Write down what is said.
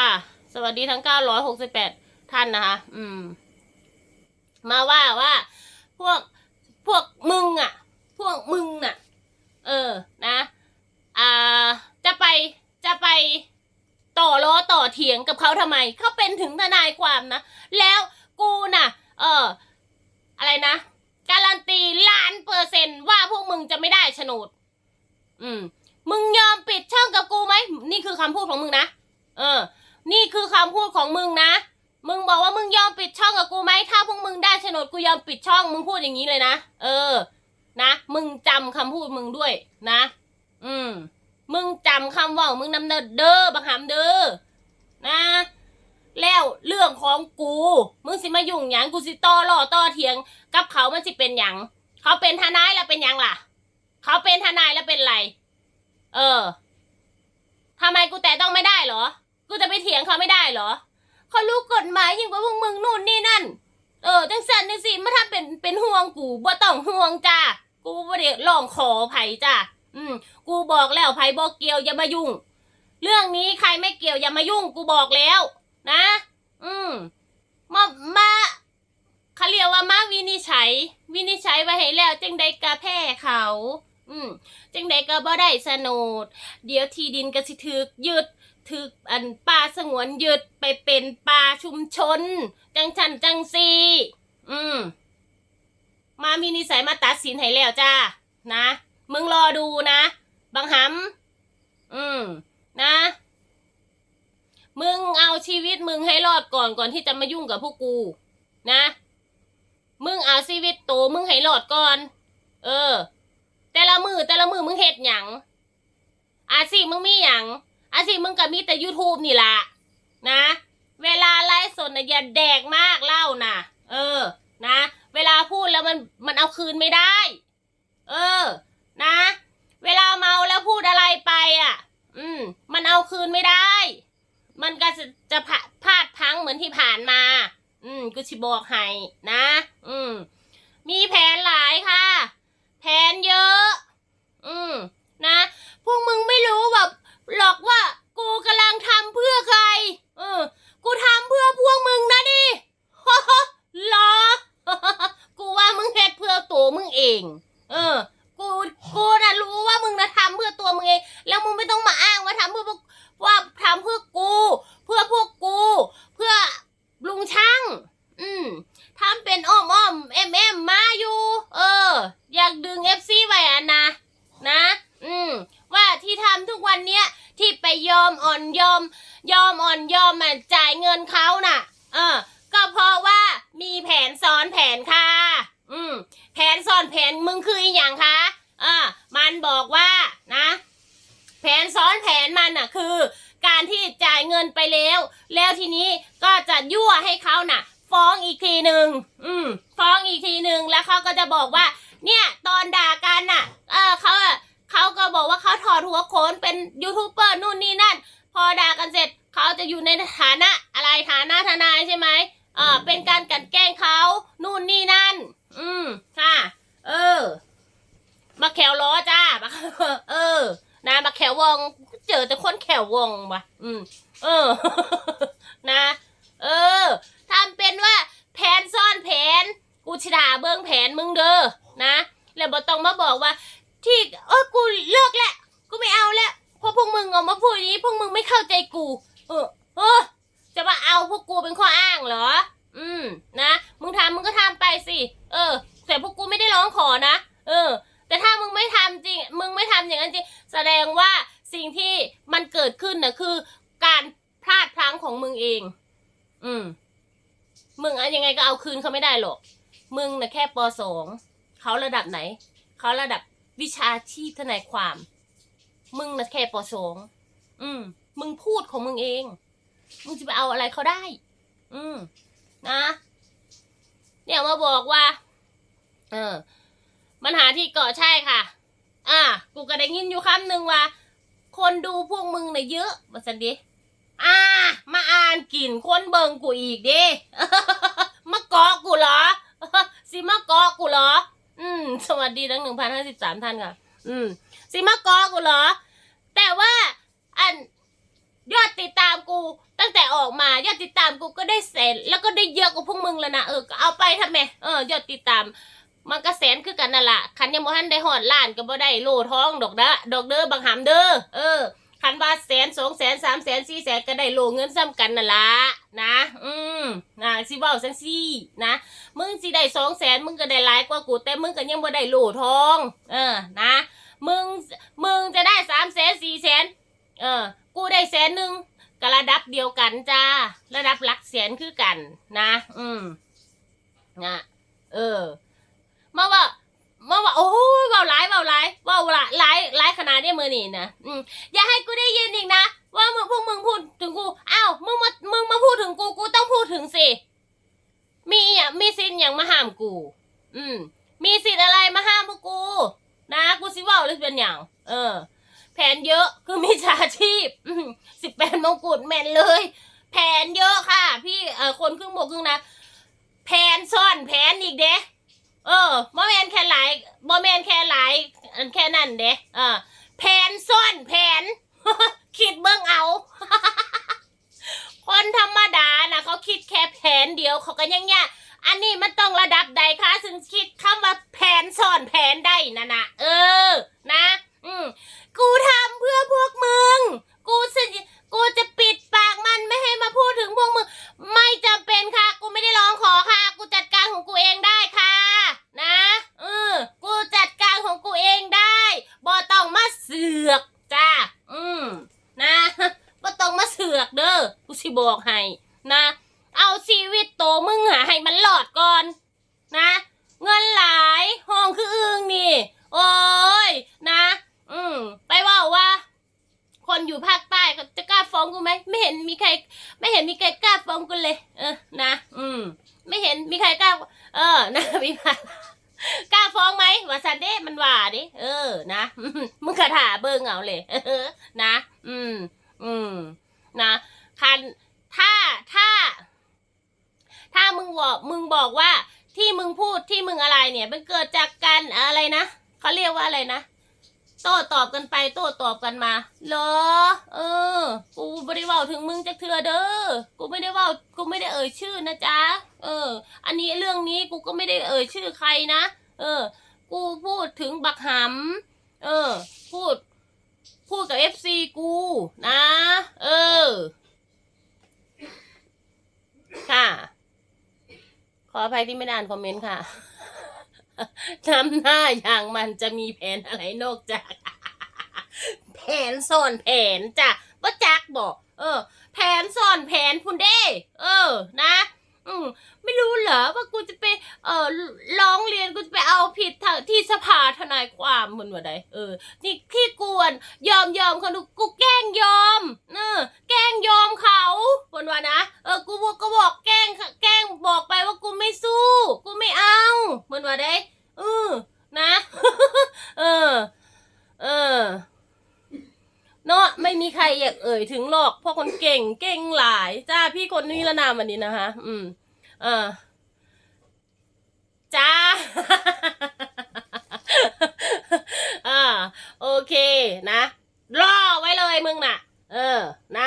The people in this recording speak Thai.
อะสวัสดีทั้ง 968 ท่านนะคะ อืม มาว่าว่า พวกพวกมึงอะ พวกมึงน่ะ เออ นะ อ่า จะไปจะไปต่อล้อต่อเถียงกับเขาทำไม เขาเป็นถึงทนายความนะ แล้วกูน่ะ เออ อะไรนะ การันตีล้านเปอร์เซนต์ว่าพวกมึงจะไม่ได้โฉนด อืม มึงยอมปิดช่องกับกูไหม นี่คือคำพูดของมึงนะ เออ นี่คือคำพูดของมึงนะ มึงบอกว่ามึงยอมปิดช่องกับกูไหมถ้าพวกมึงได้โฉนดกูยอมปิดช่อง มึงพูดอย่างนี้เลยนะ เออ นะ มึงจำคำพูดมึงด้วยนะ อืม มึงจำคำว่ามึงนำเนินเด้อบังหามเด้อ นะ แล้วเรื่องของกู มึงสิมายุ่งหยังกูสิต่อล่อต่อเถียง กับเขามันสิเป็นหยัง เขาเป็นทนายแล้วเป็นหยังล่ะ เขาเป็นทนายแล้วเป็นไร เออทำไมกูแต่ต้องไม่ได้เหรอ กูจะไปเถียงเขาไม่ได้เหรอเขารู้กฎหมายยิ่งกว่าพวกมึงนู่นนี่นั่น เออจังสันจังสิมาทำเป็นเป็นห่วงกูบ่ต้องห่วงจ้ากูบ่ได้ร้องขอไผจ้าอืม กูบอกแล้วไผบอกเกี่ยวอย่ามายุ่ง เรื่องนี้ใครไม่เกี่ยวอย่ามายุ่ง กูบอกแล้ว นะ อืมมามาเขาเรียกว่ามาวินิจฉัย วินิจฉัยไว้ให้แล้วจังใดกะแพ้เขา อืมจังใดก็บ่ได้สนดเดี๋ยวที่ดินก็สิถึกยึด ถึกอันป่าสงวนยึดไปเป็นป่าชุมชน จังชันจังซีอืม มามีนิสัยมาตัดสินให้แล้วจ้า นะ มึงรอดูนะ บังหำอืม นะ มึงเอาชีวิตมึงให้รอดก่อนก่อนที่จะมายุ่งกับพวกกู นะ มึงเอาชีวิตโตมึงให้รอดก่อน เออ แต่ละมือแต่ละมือมึงเฮ็ดหยังอาชีพมึงมีหยัง อาชีพมึงก็มีแต่ YouTube นี่ละนะ เวลาไลฟ์สดนะอย่าแดกมากเล่านะเออ นะ เวลาพูดแล้วมันมันเอาคืนไม่ได้ เออ นะ เวลาเมาแล้วพูดอะไรไปอะ อืม มันเอาคืนไม่ได้ มันก็จะจะพลาดพังเหมือนที่ผ่านมา อืมกูชิบอกให้นะ อืม มีแผนหลายค่ะ แผนเยอะ อืม นะ พวกมึงไม่รู้แบบหรอกว่า กูกำลังทำเพื่อใคร เออ กูทำเพื่อพวกมึงนะดิ หรอ กูว่ามึงเฮ็ดเพื่อตัวมึงเอง เออ กู กูน่ะรู้ว่ามึงนะทำเพื่อตัวมึงเอง แล้วมึงไม่ต้องมาอ้างว่าทำเพื่อพวก ว่าเพื่อกู เพื่อพวกกู เพื่อลุงช่าง อืมทำเป็นอ้อมอ้อมเอ็มเอ็มมาอยู่ เออ อยากดึงเอฟซีไว้อะนะ นะ อืมว่าที่ทำทุกวันเนี้ยที่ไปยอมอ่อนยอม ยอมอ่อนยอมอะจ่ายเงินเขาน่ะ เออ ก็เพราะว่ามีแผนซ้อนแผนค่ะ อืม แผนซ้อนแผนมึงคืออหย่างคะอ่ามันบอกว่า แผนซ้อนแผนมันน่ะคือ การที่จ่ายเงินไปแล้ว แล้วทีนี้ก็จะยั่วให้เขาน่ะ ฟ้องอีกทีหนึ่งอืม ฟ้องอีกทีหนึ่งแล้วเขาก็จะบอกว่า เนี่ยตอนด่ากันน่ะ เออเขาเขาก็บอกว่าเขาถอดหัวโขนเป็นยูทูบเบอร์นู่นนี่นั่น พอด่ากันเสร็จเขาจะอยู่ในฐานะอะไรฐานะทนายใช่ไหมอ่าเป็นการกลันแกล้งเขานู่นนี่นั่น อืมค่ะ เออ มาแขวล้อจ้า มาเออ นะมาแขวว งเจอแต่คนแขววงว่ะอืม เออ นะ เออทำเป็นว่าแผนซ่อนแผน กูชิดาเบื้องแผนมึงเด้อ นะ แล้วบอต้องมาบอกว่า ที่เออกูเลิกแล้ว กูไม่เอาแล้ว เพราะพวกมึงออกมาพูดอย่างนี้ พวกมึงไม่เข้าใจกู เออ เออ จะมาเอาพวกกูเป็นข้ออ้างเหรอ อืม นะ มึงทำมึงก็ทำไปสิ เออ แต่พวกกูไม่ได้ร้องขอนะ เออ แต่ถ้ามึงไม่ทำจริง มึงไม่ทำอย่างนั้นจริง แสดงว่า สิ่งที่มันเกิดขึ้นนะคือ การพลาดพลั้งของมึงเอง อืม มึงอะยังไงก็เอาคืนเขาไม่ได้หรอก มึงนะแค่ปสอง เขาระดับไหน เขาระดับวิชาชีพทนายความ มึงนะแค่ปสองอืม มึงพูดของมึงเอง มึงจะไปเอาอะไรเขาได้ อืม นะ เนี่ยมาบอกว่า เออ มันหาที่เกาะใช่ค่ะ อ่า กูก็ได้ยินอยู่คำหนึ่งว่า คนดูพวกมึงน่ะเยอะมาสันดิอ่า มาอ่านกลิ่นคนเบิงกูอีกดิมาเกาะกูเหรอสิมาเกาะกูเหรอ อืม สวัสดีทั้งหนึ่งพันห้าสิบสามท่านค่ะ อืมสิมาเกาะกูเหรอ แต่ว่าอันยอดติดตามกูตั้งแต่ออกมายอดติดตามกูก็ได้แสนแล้วก็ได้เยอะกว่าพวกมึงแล้วนะเออเอาไปทำไมเออยอดติดตาม มันก็แสนคือกันนั่นละคันยังบ่ทันได้หอดล้านก็บ่ได้โลท้องดอกเด้อดอกเด้อบางหามเด้อเออคันว่าแสนสองแสนสามแสนสี่แสนก็ได้โลเงินซ้ำกันนั่นละนะ อืมนะสิเว้าจังซี่นะมึงสิได้สองแสนมึงก็ได้หลายกว่ากูแต่มึงก็ยังบ่ได้โลทอง เออนะมึงมึงจะได้สามแสนสี่แสนเออ กูได้แสนหนึ่งก็ระดับเดียวกันจ้าระดับหลักแสนคือกัน นะ อืมนะเออ มาว่ามาว่าโอ้ยเบาหลายเบาหลายเบาหลายหลายหลายขนาดนี้มือนี่นะอืมอย่าให้กูได้ยินอีกนะ ว่ามึงพวกมึงพูดถึงกูอ้าวมึงมามึงมาพูดถึงกูกูต้องพูดถึงสิมีอะมีสิทธิ์อย่างมาห้ามกู อืม มีสิทธิ์อะไรมาห้ามพวกกู นะกูสิว่าหรือเป็นอย่าง เออ แผนเยอะคือมีชาชีพสิบแปดมงกุฎแมนเลย แผนเยอะค่ะ พี่เออคนครึ่งบกครึ่งนะ แผนซ่อนแผนอีกเด้ เออบ่แมนแค่หลายบ่แมนแค่หลายอันแค่นั้นเด้เออแผนซ่อนแผน คิดเบิ่งเอา คนธรรมดานะเขาคิดแค่แผนเดียวเขาก็ยังยากอันนี้มันต้องระดับใดคะถึงคิดคำว่าแผนซ่อนแผนได้นะนะเออ นะ อืมกูทำเพื่อพวกมึง กูสิกูจะปิดปากมันไม่ให้มาพูดถึงพวกมึง ไม่จำเป็นค่ะ กูไม่ได้ร้องขอค่ะ กูจัดการของกูเองได้ค่ะ นะเออกูจัดการของกูเองได้บ่ต้องมาเสือกจ้า อืมนะบ่ต้องมาเสือกเด้อ กูสิ บอกให้นะ เอาชีวิตโตมึงหาให้มันหลอดก่อนนะ เงินหลายห้องคืออึงนี่ โอ้ยนะ อืมไปว่าว่า คนอยู่ภาคใต้เขาจะกล้าฟ้องกูไหมไม่เห็นมีใคร ไม่เห็นมีใครกล้าฟ้องกูเลย เออนะ อืม ไม่เห็นมีใครกล้า เออนะมีใครกล้าฟ้องไหมว่าซันเด้มันว่าดิเออ นะมึงกระถาเบิ่งเอาเลยเออนะ อืม อืม นะคัน ถ้าถ้า ถ้ามึงบอกมึงบอกว่าที่มึงพูดที่มึงอะไรเนี่ย มันเกิดจากการอะไรนะเขาเรียกว่าอะไรนะโต้ตอบกันไปโต้ตอบกันมาเหรอเออ กูไม่ได้ว่าถึงมึงจากเธอเด้อกูไม่ได้ว่ากูไม่ได้เอ่ยชื่อนะจ๊ะเออ อันนี้เรื่องนี้กูก็ไม่ได้เอ่ยชื่อใครนะเออ กูพูดถึงบักหำเออ พูด พูดกับเอฟซีกู นะ เออ ค่ะ ขออภัยที่ไม่ได้อ่านคอมเมนต์ค่ะทำหน้าอย่างมันจะมีแผนอะไรนอกจาก แผนซ่อนแผนจ้ะว่าจักบอก เออ แผนซ่อนแผนพุ่นเด้ เออ นะ อืมไม่รู้เหรอว่ากูจะไป เอ่อร้องเรียนกูจะไปเอาผิดทางที่สภาทนายความมันว่าใดเออ นี่ที่กวนยอมยอมเขาดูกูแกล้งยอมเออแกล้งยอมเขาคนว่านะเออกูบอกก็บอกแกล้งแกล้งบอกไปว่ากูไม่สู้ กูไม่เอามือนว่าไดเออนะ เออ เออเนาะไม่มีใครอยากเอ่ยถึงหรอกเพราะคนเก่งเก่งหลาย จ้าพี่คนนี้ละนามวันนี้นะคะ อืม เออจ้าอ่าโอเคนะ รอไว้เลยมึงน่ะ เออนะ